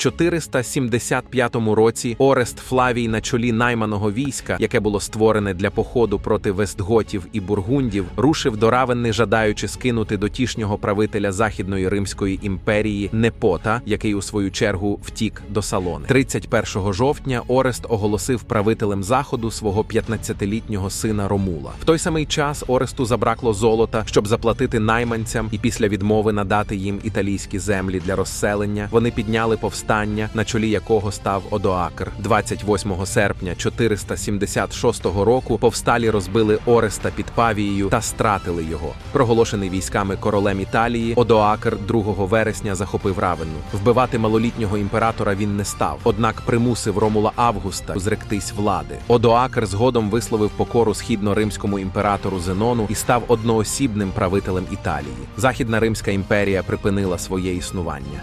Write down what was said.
475 році Орест Флавій на чолі найманого війська, яке було створене для походу проти вестготів і бургундів, рушив до Равенни, жадаючи скинути дотішнього правителя Західної Римської імперії Непота, який у свою чергу втік до Салони. 31 жовтня Орест оголосив правителем заходу свого 15-літнього сина Ромула. В той самий час Оресту забракло золота, щоб заплатити найманцям, і після відмови надати їм італійські землі для розселення вони підняли повстання, на чолі якого став Одоакр. 28 серпня 476 року повсталі розбили Ореста під Павією та стратили його. Проголошений військами королем Італії, Одоакр 2 вересня захопив Равенну. Вбивати малолітнього імператора він не став, однак примусив Ромула Августа зректись влади. Одоакр згодом висловив покору східно-римському імператору Зенону і став одноосібним правителем Італії. Західна Римська імперія припинила своє існування.